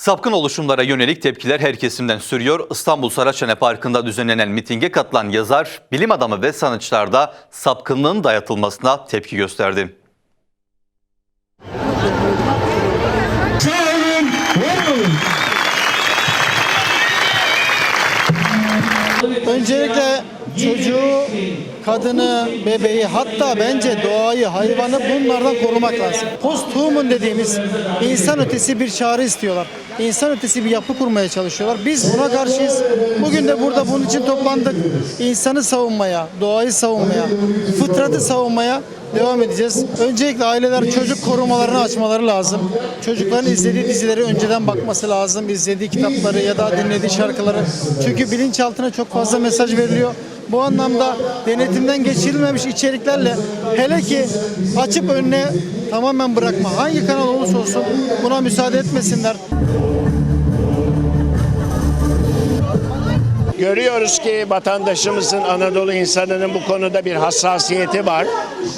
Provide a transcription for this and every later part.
Sapkın oluşumlara yönelik tepkiler her kesimden sürüyor. İstanbul Saraçhane Parkı'nda düzenlenen mitinge katılan yazar, bilim adamı ve sanatçılar da sapkınlığın dayatılmasına tepki gösterdi. Öncelikle çocuğu, kadını, bebeği hatta bence doğayı, hayvanı bunlardan korumak lazım. Posthuman dediğimiz insan ötesi bir çağrı istiyorlar. İnsan ötesi bir yapı kurmaya çalışıyorlar. Biz buna karşıyız. Bugün de burada bunun için toplandık. İnsanı savunmaya, doğayı savunmaya, fıtratı savunmaya devam edeceğiz. Öncelikle aileler çocuk korumalarını açmaları lazım. Çocukların izlediği dizileri önceden bakması lazım. İzlediği kitapları ya da dinlediği şarkıları. Çünkü bilinçaltına çok fazla mesaj veriliyor. Bu anlamda denetimden geçirilmemiş içeriklerle hele ki açıp önüne tamamen bırakma. Hangi kanal olursa olsun buna müsaade etmesinler. Görüyoruz ki vatandaşımızın Anadolu insanının bu konuda bir hassasiyeti var.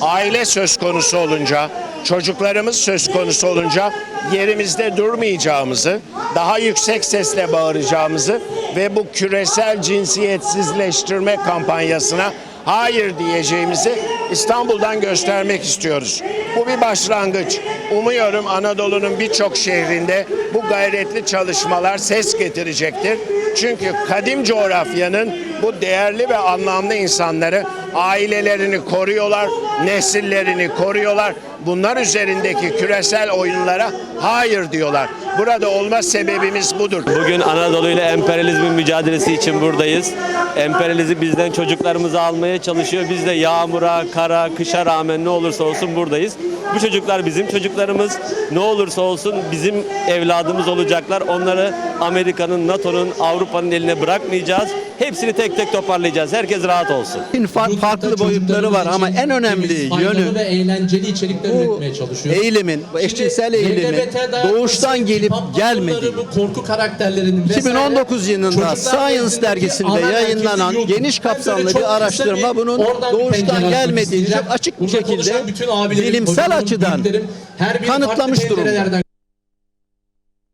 Aile söz konusu olunca, çocuklarımız söz konusu olunca yerimizde durmayacağımızı, daha yüksek sesle bağıracağımızı ve bu küresel cinsiyetsizleştirme kampanyasına hayır diyeceğimizi İstanbul'dan göstermek istiyoruz. Bu bir başlangıç. Umuyorum Anadolu'nun birçok şehrinde bu gayretli çalışmalar ses getirecektir. Çünkü kadim coğrafyanın bu değerli ve anlamlı insanları ailelerini koruyorlar, nesillerini koruyorlar. Bunlar üzerindeki küresel oyunlara hayır diyorlar. Burada olma sebebimiz budur. Bugün Anadolu ile emperyalizmin mücadelesi için buradayız. Emperyalizm bizden çocuklarımızı almaya çalışıyor. Biz de yağmura, kara, kışa rağmen ne olursa olsun buradayız. Bu çocuklar bizim çocuklarımız. Ne olursa olsun bizim evladımız olacaklar. Onları Amerika'nın, NATO'nun, Avrupa'nın eline bırakmayacağız. Hepsini tek tek toparlayacağız. Herkes rahat olsun. Fa- farklı boyutları var ama en önemli yönü ve eğlenceli içerikler bu üretmeye çalışıyor. eğilimin, bu eşcinsel eğilimin doğuştan gelip gelmediği. korku karakterlerinin vesaire 2019 yılında Science dergisinde ana yayınlanan geniş kapsamlı bir araştırma bunun doğuştan gelmediğini çok açık bir şekilde bilimsel açıdan kanıtlamış durumda.